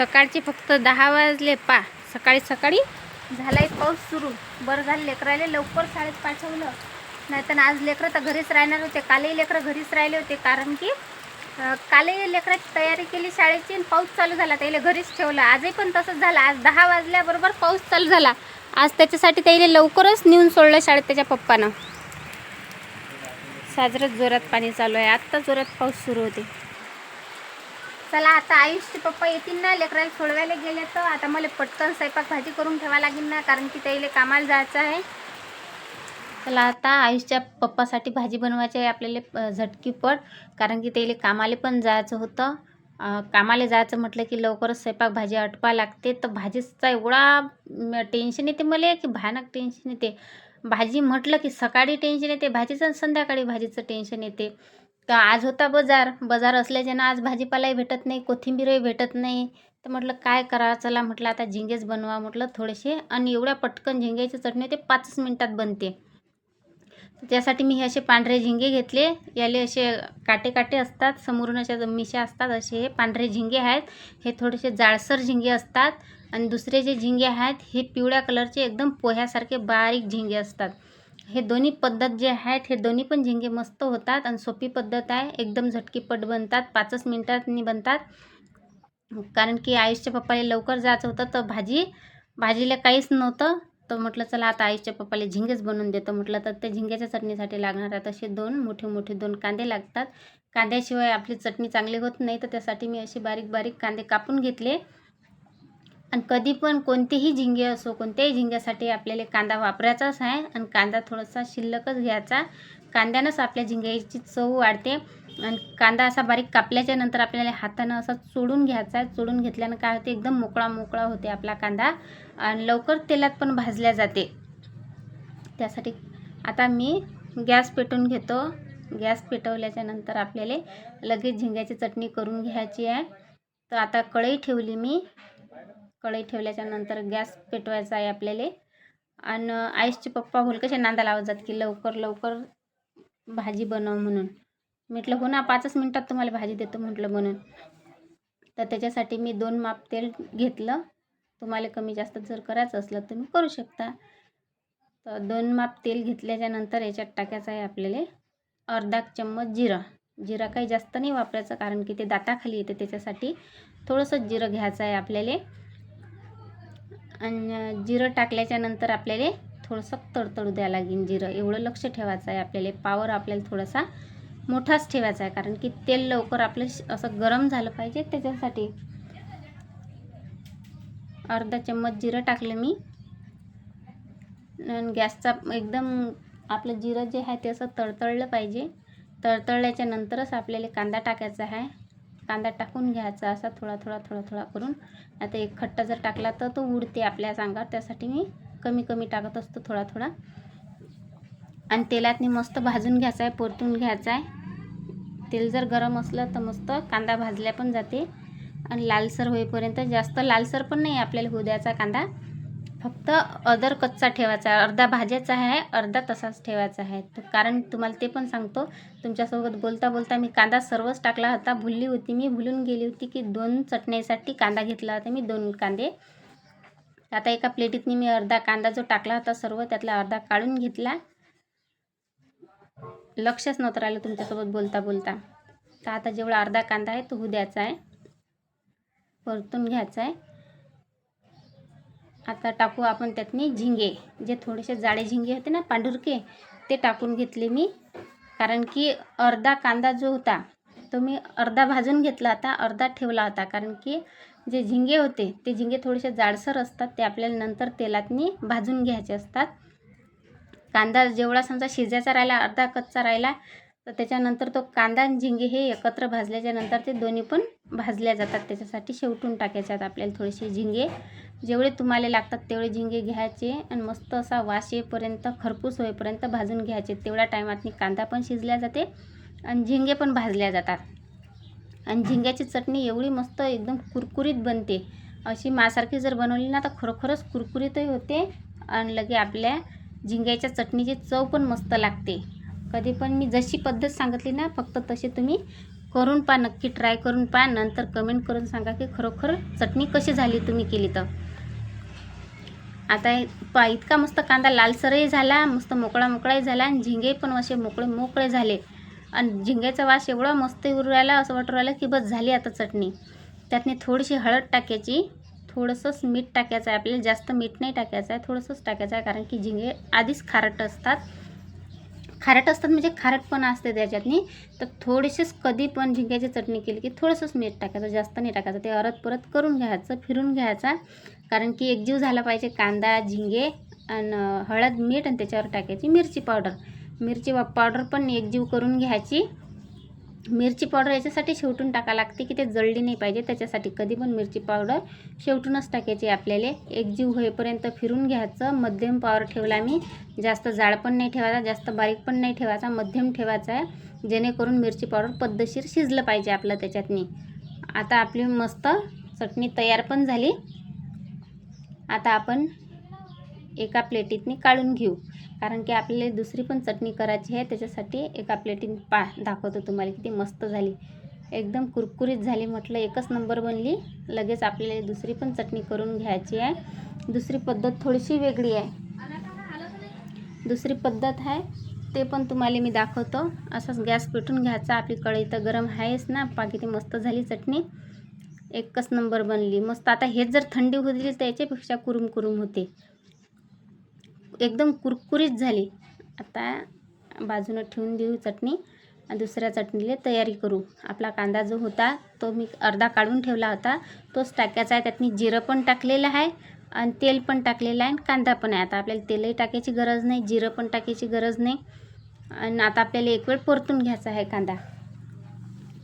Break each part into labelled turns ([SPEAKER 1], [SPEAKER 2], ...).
[SPEAKER 1] सकाळचे फक्त दहा वाजले पा. सकाळी सकाळी झालाय पाऊस सुरू. बरं झालं लेकराले लवकर शाळेत पाठवलं. नाही तर आज लेकरं तर घरीच राहणार होते. कालही लेकरं घरीच राहिले होते कारण की कालही लेकराची तयारी केली शाळेची आणि पाऊस चालू झाला. त्याला घरीच ठेवलं. आजही पण तसंच झालं. आज दहा वाजल्याबरोबर पाऊस चालू झाला. आज त्याच्यासाठी त्याला लवकरच नेऊन सोडलं शाळेत त्याच्या पप्पानं. साजरंच जोरात पाणी चालू आहे. आत्ता जोरात पाऊस सुरू होते. चला आता आयुषचे पप्पा येतील ना लेकराला सोडवायला गेले तर. आता मला पटकन स्वयंपाक भाजी करून ठेवा लागेल ना कारण की त्याला कामाला जायचं आहे. चला आता आयुषच्या पप्पासाठी भाजी बनवायची आहे आपल्याला झटकीपट कारण की त्याला कामाला पण जायचं होतं. कामाला जायचं म्हटलं की लवकरच स्वयंपाक भाजी आटपा लागते. तर भाजीचा एवढा टेन्शन येते मला की भयानक टेन्शन येते. भाजी म्हटलं की सकाळी टेन्शन येते भाजीचं आणि संध्याकाळी भाजीचं टेन्शन येते. तर आज होता बाजार? बाजार असल्याच्यानं आज भाजीपालाही भेटत नाही कोथिंबीरही भेटत नाही. तर म्हटलं काय करा चला म्हटलं आता झिंगेच बनवा. म्हटलं थोडेसे आणि एवढ्या पटकन झिंग्याची चटणी ते पाचच मिनटात बनते. त्यासाठी मी हे असे पांढरे झिंगे घेतले. याले असे काटे काटे असतात समोरून अशा मिशा असतात असे हे पांढरे झिंगे आहेत. हे थोडेसे जाडसर झिंगे असतात आणि दुसरे जे झिंगे आहेत हे पिवळ्या कलरचे एकदम पोह्यासारखे बारीक झिंगे असतात. हे दोन्ही पद्धत जे आहेत हे दोन्ही पण झिंगे मस्त होतात आणि सोपी पद्धत आहे. एकदम झटकीपट बनतात पाचच मिनटांनी बनतात. कारण की आयुषच्या पप्पाला लवकर जायचं होतं तर भाजी भाजीला काहीच नव्हतं. तर म्हटलं चला आता आईच्या पप्पाला झिंगेच बनवून देतो. म्हटलं तर ते झिंग्याच्या चटणीसाठी लागणार आहेत असे दोन मोठे मोठे दोन कांदे लागतात. कांद्याशिवाय आपली चटणी चांगली होत नाही तर त्यासाठी मी असे बारीक बारीक कांदे कापून घेतले. आणि कधी पण कोणतेही झिंगे असो कोणत्याही झिंग्यासाठी आपल्याला कांदा वापरायचाच आहे आणि कांदा थोडासा शिल्लकच घ्यायचा. कांद्यानंच आपल्या झिंग्याची चव वाढते आणि कांदा असा बारीक कापल्याच्या नंतर आपल्याला हातानं असा चोडून घ्यायचा चोडून घेतल्यानं काय होते? एकदम मोकळा मोकळा होते आपला कांदा आणि लवकर तेलात पण भाजल्या जाते. त्यासाठी आता मी गॅस पेटून घेतो. गॅस पेटवल्याच्या नंतर आपल्याला लगेच झिंग्याची चटणी करून घ्यायची आहे. तर आता कढई ठेवली मी. कढई ठेवल्याच्या नंतर गॅस पेटवायचा आहे आपल्याला. आणि आईसचे पप्पा कसे नांदा लावत जात की लवकर लवकर भाजी बनव म्हणून. म्हटलं हो ना पाचच मिनटात तुम्हाला भाजी देतो म्हटलं म्हणून. तर त्याच्यासाठी मी दोन माप तेल घेतलं. तुम्हाला कमी जास्त जर करायचं असलं तर तुम्ही करू शकता. तर दोन माप तेल घेतल्याच्या नंतर याच्यात टाकायचं आहे आपल्याला अर्धा चम्मच जिरं. जिरा काही जास्त नाही वापरायचं कारण की ते दाताखाली येते त्याच्यासाठी थोडंसं जिरं घ्यायचं आहे आपल्याला. आणि जिरं टाकल्याच्या नंतर आपल्याला थोडंसं तडतडू द्यावं लागेल जिरं. एवढं लक्ष ठेवायचं आहे आपल्याला. पावर आपल्याला थोडासा मोठाच ठेवायचा आहे. कारण की तेल लवकर आपलं श- असं गरम झालं पाहिजे त्याच्यासाठी. अर्धा चम्मच जिरं टाकलं मी. आणि गॅसचा एकदम आपलं जिरं जे आहे ते असं तळतळलं पाहिजे. तळतळल्याच्या नंतरच आपल्याला कांदा टाकायचा आहे. कांदा टाकून घ्यायचा असा थोडा थोडा थोडा थोडा करून. आता एक खट्टा जर टाकला तर तो उडते आपल्या अंगावर. त्यासाठी मी कमी कमी टाकत असतो थोडा थोडा. आणि तेलातनी मस्त भाजून घ्यायचा आहे परतून घ्यायचा आहे. तेल जर गरम असलं तर मस्त कांदा भाजल्या पण जाते. आणि लालसर होईपर्यंत जास्त लालसर पण नाही आपल्याला होऊ द्यायचा कांदा. फक्त अदर कच्चा ठेवायचा आहे. अर्धा भाज्याचा आहे अर्धा तसाच ठेवायचा आहे. तर कारण तुम्हाला ते पण सांगतो तुमच्यासोबत बोलता बोलता मी कांदा सर्वच टाकला होता. भुलली होती मी भुलून गेली होती की दोन चटणीसाठी कांदा घेतला होता मी दोन कांदे. आता एका प्लेटीतनी मी अर्धा कांदा जो टाकला होता सर्व त्यातला अर्धा काढून घेतला. लक्षच नव्हतं राहिलं तुमच्यासोबत बोलता बोलता. तर आता जेवढा अर्धा कांदा आहे तो होऊ द्यायचा आहे. परतून घ्यायचा आहे. आता टाकू आपण त्यातनी झिंगे. जे थोडेसे जाडे झिंगे होते ना पांढुरके ते टाकून घेतले मी. कारण की अर्धा कांदा जो होता तो मी अर्धा भाजून घेतला होता अर्धा ठेवला होता. कारण की जे झिंगे होते ते झिंगे थोडेसे जाडसर असतात ते आपल्याला नंतर तेलातनी भाजून घ्यायचे असतात. कांदा जेवढा समजा शिजायचा राहिला अर्धा कच्चा राहिला तर त्याच्यानंतर तो कांदा आणि झिंगे हे एकत्र भाजल्याच्या नंतर ते दोन्ही पण भाजल्या जातात. त्याच्यासाठी शेवटून टाकायच्यात आहेत आपल्याला थोडेसे झिंगे. जेवढे तुम्हाला लागतात तेवढे झिंगे घ्यायचे आणि मस्त असा वास येईपर्यंत खरपूस होईपर्यंत भाजून घ्यायचे. तेवढ्या टायमातनी कांदा पण शिजल्या जाते आणि झिंगे पण भाजल्या जातात. आणि झिंग्याची चटणी एवढी मस्त एकदम कुरकुरीत बनते. अशी मासारखी जर बनवली ना तर खरोखरच कुरकुरीतही होते आणि लगे आपल्या झिंग्याच्या चटणीची चव पण मस्त लागते. कधी पण मी जशी पद्धत सांगितली ना फक्त तशी तुम्ही करून पहा नक्की ट्राय करून पहा. नंतर कमेंट करून सांगा की खरोखर चटणी कशी झाली तुम्ही केली तर. आता पा इतका मस्त कांदा लालसरही झाला मस्त मोकळा मोकळाही झाला आणि झिंगे पण असे मोकळे मोकळे झाले. आणि झिंग्याचा वास एवढा मस्त उरू राहिला असं वाटू राहिलं की बस झाली आता चटणी. त्यातनी थोडीशी हळद टाकायची थोडंसंच मीठ टाकायचं आहे आपल्याला जास्त मीठ नाही टाकायचं आहे थोडंसंच टाकायचं आहे कारण की झिंगे आधीच खारट असतात. खारट असतात म्हणजे खारटपणा असते त्याच्यातनी. तर थोडेसेच कधी पण झिंग्याची चटणी केली की थोडंसंच मीठ टाकायचं जास्त नाही टाकायचं. ते अरत परत करून घ्यायचं फिरून घ्यायचा. कारण की एकजीव झाला पाहिजे कांदा झिंगे आणि हळद मीठ आणि त्याच्यावर टाकायची मिरची पावडर. मिरची पावडर पण एकजीव करून घ्यायची. मिरची पावडर याच्यासाठी शेवटून टाका लागते की ते जळली नाही पाहिजे त्याच्यासाठी कधी पण मिरची पावडर शेवटूनच टाकायची आपल्याला. एकजीव होईपर्यंत फिरून घ्यायचं मध्यम पावर ठेवला मी. जास्त जाड पण नाही ठेवायचा जास्त बारीक पण नाही ठेवायचा मध्यम ठेवायचा आहे. जेणेकरून मिरची पावडर पद्धतशीर शिजलं पाहिजे आपलं त्याच्यातनी. आता आपली मस्त चटणी तयार पण झाली. आता आपण एका प्लेटीतनी काढून घेऊ. कारण की आपल्याला दुसरी पण चटणी करायची आहे त्याच्यासाठी एका प्लेटीत पा दाखवतो तुम्हाला किती मस्त झाली. एकदम कुरकुरीत झाली म्हटलं एकच नंबर बनली. लगेच आपल्याला दुसरी पण चटणी करून घ्यायची आहे. दुसरी पद्धत थोडीशी वेगळी आहे. दुसरी पद्धत आहे ते पण तुम्हाला मी दाखवतो. असंच गॅस पेटून घ्यायचा आपली कढई तर गरम आहेच ना. पा किती मस्त झाली चटणी. एकच नंबर बनली. मस्त आता हेच जर थंडी होती तर याच्यापेक्षा कुरुम कुरुम होते. एकदम कुरकुरीत झाली. आता बाजूनं ठेवून देऊ चटणी आणि दुसऱ्या चटणीला तयारी करू. आपला कांदा जो होता तो मी अर्धा काढून ठेवला होता. तोच टाकायचा आहे. त्यात मी जिरं पण टाकलेलं आहे आणि तेल पण टाकलेलं आहे आणि कांदा पण आहे. आता आपल्याला तेलही टाकायची गरज नाही जिरं पण टाकायची गरज नाही. आणि आता आपल्याला एक वेळ परतून घ्यायचा आहे कांदा.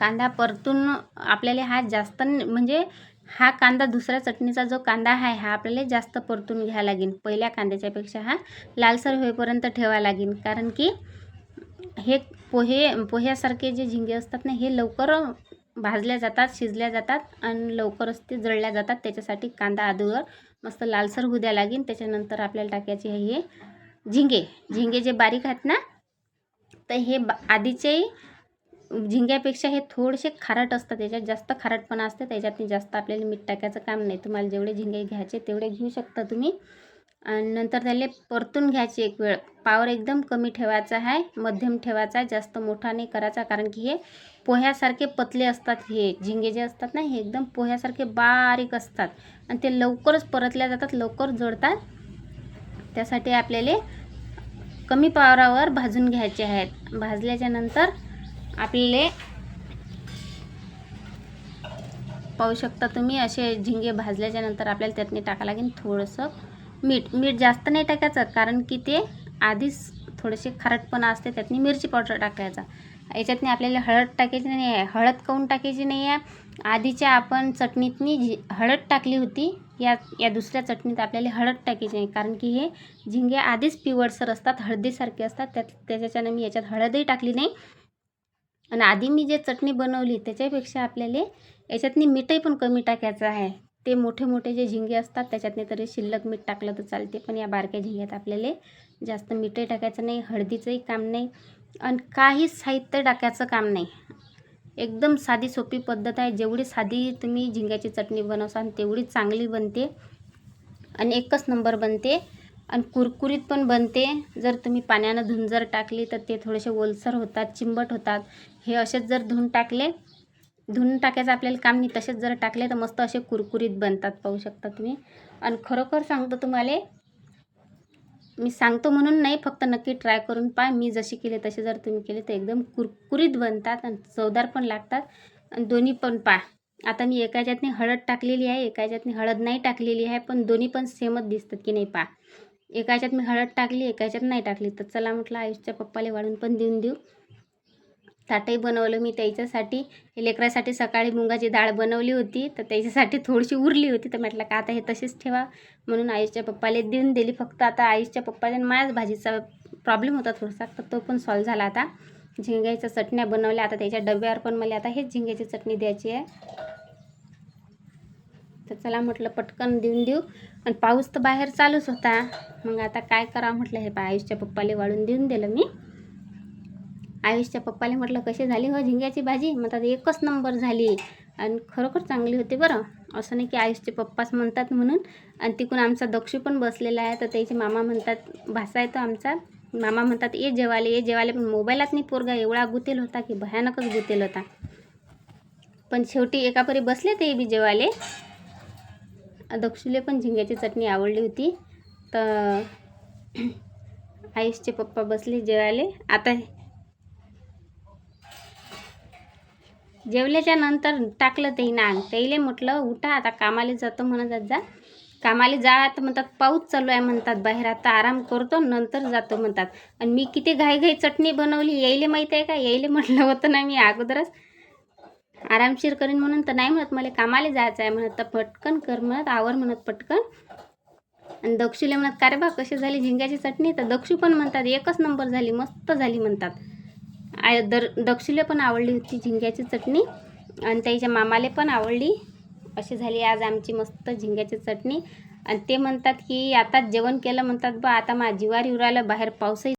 [SPEAKER 1] कांदा परतून आपल्याला हा जास्त म्हणजे हा कांदा दुसऱ्या चटणीचा जो कांदा आहे हा आपल्याला जास्त परतून घ्यावा लागेल. पहिल्या कांद्याच्यापेक्षा हा लालसर होईपर्यंत ठेवावा लागेल. कारण की हे पोहे पोह्यासारखे जे झिंगे असतात ना हे लवकर भाजल्या जातात शिजल्या जातात आणि लवकरच ते जळल्या जातात. त्याच्यासाठी कांदा अगोदर मस्त लालसर होऊ द्या लागेल. त्याच्यानंतर आपल्याला टाकायचे हे झिंगे. झिंगे जे बारीक आहेत ना तर हे बा आधीचेही झिंग्यापेक्षा हे थोडेसे खारट असतात त्याच्यात जास्त खारटपणा असते त्याच्यातनं जास्त आपल्याला मीठ टाकायचं काम नाही. तुम्हाला जेवढे झिंगे घ्यायचे तेवढे घेऊ शकता तुम्ही. आणि नंतर त्याला परतून घ्यायचे एक वेळ. पावर एकदम कमी ठेवायचा आहे मध्यम ठेवायचा आहे जास्त मोठा नाही करायचा कारण की हे पोह्यासारखे पतले असतात हे. झिंगे जे असतात ना हे एकदम पोह्यासारखे बारीक असतात. आणि ते लवकरच परतल्या जातात लवकर जळतात. त्यासाठी आपल्याला कमी पावरावर भाजून घ्यायचे आहेत. भाजल्याच्या नंतर आपले पाहू शकता तुम्ही असे झिंगे भाजल्याच्या नंतर आपल्याला त्यातनी टाका लागेल थोडंसं मीठ. मीठ जास्त नाही टाकायचं कारण की ते आधीच थोडेसे खारटपणा असते त्यातनी मिरची पावडर टाकायचा. याच्यातनी आपल्याला हळद टाकायची नाही आहे. हळद काऊन टाकायची नाही आहे? आधीच्या आपण चटणीतनी झि हळद टाकली होती या या दुसऱ्या चटणीत आपल्याला हळद टाकायची नाही. कारण की हे झिंगे आधीच पिवळसर असतात हळदीसारखे असतात त्यात त्याच्याच्यानं मी याच्यात हळदही टाकली नाही. आणि आधी मी जे चटणी बनवली त्याच्यापेक्षा आपल्याला याच्यातनी मीठही पण कमी टाकायचं आहे. ते मोठे मोठे जे झिंगे असतात त्याच्यातनी तरी शिल्लक मीठ टाकलं तर चालते पण या बारक्या झिंग्यात आपल्याला जास्त मीठही टाकायचं नाही हळदीचंही काम नाही आणि काहीच साहित्य टाकायचं काम नाही. एकदम साधी सोपी पद्धत आहे. जेवढी साधी तुम्ही झिंग्याची चटणी बनवसाल तेवढी चांगली बनते आणि एकच नंबर बनते आणि कुरकुरीत पण बनते. जर तुम्ही पाण्यानं धुंजर टाकली तर ते थोडेसे ओलसर होतात चिंबट होतात. हे असेच जर धुवून टाकले धुवून टाकायचं आपल्याला काम नाही तसेच जर टाकले तर मस्त असे कुरकुरीत बनतात पाहू शकता तुम्ही. आणि खरोखर सांगतो तुम्हाला मी सांगतो म्हणून नाही फक्त नक्की ट्राय करून पहा. मी जसे केले तसे जर तुम्ही केले तर एकदम कुरकुरीत बनतात आणि चवदार पण लागतात. आणि दोन्ही पण पहा. आता मी एका ह्याच्यातनी हळद टाकलेली आहे एका ह्याच्यातनी हळद नाही टाकलेली आहे पण दोन्ही पण सेमच दिसतात की नाही पहा. एका ह्याच्यात मी हळद टाकली एका ह्याच्यात नाही टाकली. तर चला म्हटलं आयुषच्या पप्पाला वाढून पण देऊन देऊ. ताटही बनवलं मी त्याच्यासाठी. लेकरासाठी सकाळी मुगाची डाळ बनवली होती तर त्याच्यासाठी थोडीशी उरली होती. तर म्हटलं का आता हे तशीच ठेवा. म्हणून आयुषच्या पप्पाला देऊन दिली. फक्त आता आयुषच्या पप्पाच्या आणि माझ्याच भाजीचा प्रॉब्लेम होता थोडासा तर तो पण सॉल्व झाला आता. झिंग्याच्या चटण्या बनवल्या. आता त्याच्या डब्यावर पण मला आता हेच झिंग्याची चटणी द्यायची आहे. तर चला म्हटलं पटकन देऊन देऊ. आणि पाऊस तर बाहेर चालूच होता. मग आता काय करा म्हटलं हे पा आयुषच्या पप्पाला वाळून देऊन दिलं मी. आयुषच्या पप्पाला म्हटलं कशी झाली हो झिंग्याची भाजी? म्हणतात एकच नंबर झाली. आणि खरोखर चांगली होती बरं. असं नाही की आयुषचे पप्पाच म्हणतात म्हणून. आणि तिकडून आमचा दक्षू पण बसलेला आहे. तर त्याचे मामा म्हणतात भासा येतो आमचा. मामा म्हणतात ये जेवाले ये जेवाले पण मोबाईलात नाही पोरगा एवढा गुतेल होता की भयानकच गुतेल होता. पण शेवटी एकापरी बसले ते बी जेवाले दक्षुले पण झिंग्याची चटणी आवडली होती. तर आयुषचे पप्पा बसले जेवायले. आता जेवल्याच्या नंतर टाकलं ते नांग त्याईले म्हटलं उठा आता कामाला जातो म्हणत जा. कामाला जा तर म्हणतात पाऊस चालू आहे म्हणतात बाहेर आता आराम करतो नंतर जातो म्हणतात. आणि मी किती घाईघाई चटणी बनवली यायले माहीत आहे का? यायले म्हटलं होतं ना मी अगोदरच. आरामशीर करीन म्हणून तर नाही म्हणत मला कामाला जायचं आहे म्हणत तर पटकन कर म्हणत आवर म्हणत पटकन. आणि दक्षूले म्हणत का रे बा कशी झाली झिंग्याची चटणी? तर दक्षू पण म्हणतात एकच नंबर झाली मस्त झाली म्हणतात. आय दर दक्षूले पण आवडली होती झिंग्याची चटणी आणि त्याच्या मामाले पण आवडली. अशी झाली आज आमची मस्त झिंग्याची चटणी. आणि ते म्हणतात की आता जेवण केलं म्हणतात बा आता माझ्या जीवार उरायला बाहेर पाऊसही